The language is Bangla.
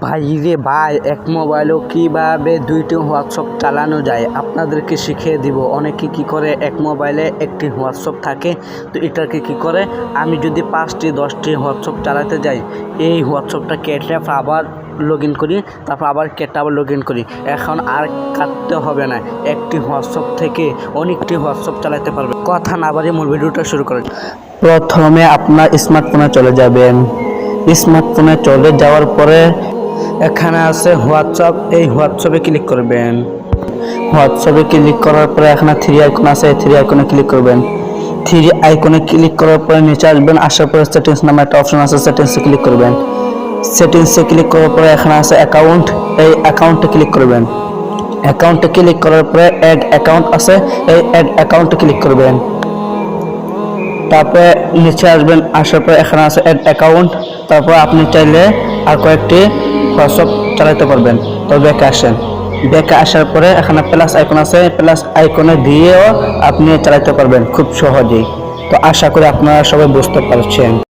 ভাইরে ভাই, এক মোবাইলেও কীভাবে দুইটি হোয়াটসঅ্যাপ চালানো যায়? আপনাদেরকে শিখিয়ে দিব, অনেকে কি করে এক মোবাইলে একটি হোয়াটসঅ্যাপ থাকে? তো এটাকে কি করে? আমি যদি পাঁচটি, দশটি হোয়াটসঅ্যাপ চালাতে যাই, এই হোয়াটসঅ্যাপটা কেটে আবার লগ ইন করি, তারপর আবার কেটে আবার লগ ইন করি। এখন আর কাটতে হবে না, একটি হোয়াটসঅ্যাপ থেকে অনেকটি হোয়াটসঅ্যাপ চালাতে পারবে কথা না বাড়িয়ে মূল ভিডিওটা শুরু করেন। প্রথমে আপনার স্মার্টফোনে চলে যাবেন। স্মার্টফোনে চলে যাওয়ার পরে এখানে আছে হোয়াটসঅ্যাপ, এই হোয়াটসঅ্যাপে ক্লিক করবেন। হোয়াটসঅ্যাপে ক্লিক করার পরে এখানে থ্রি আইকন আছে, এই থ্রি আইকনে ক্লিক করবেন। থ্রি আইকনে ক্লিক করার পরে নিচে আসবেন, আসার পরে সেটিংস নামে একটা অপশন আছে সেটিংসে ক্লিক করবেন। সেটিংসে ক্লিক করার পরে এখানে আছে অ্যাকাউন্ট এই অ্যাকাউন্টে ক্লিক করবেন। অ্যাকাউন্টে ক্লিক করার পরে অ্যাড অ্যাকাউন্ট আছে, এই অ্যাড অ্যাকাউন্টে ক্লিক করবেন। তারপরে নিচে আসবেন, আসার পরে এখানে আছে অ্যাড অ্যাকাউন্ট তারপর আপনি চাইলে আর কয়েকটি হোয়াটসঅ্যাপ চালাতে পারবেন। তো ব্যাকে আসেন। ব্যাকে আসার পরে এখানে প্লাস আইকন আছে। প্লাস আইকনে দিয়েও আপনি চালাইতে পারবেন খুব সহজেই। তো আশা করি আপনারা সবাই বুঝতে পারছেন।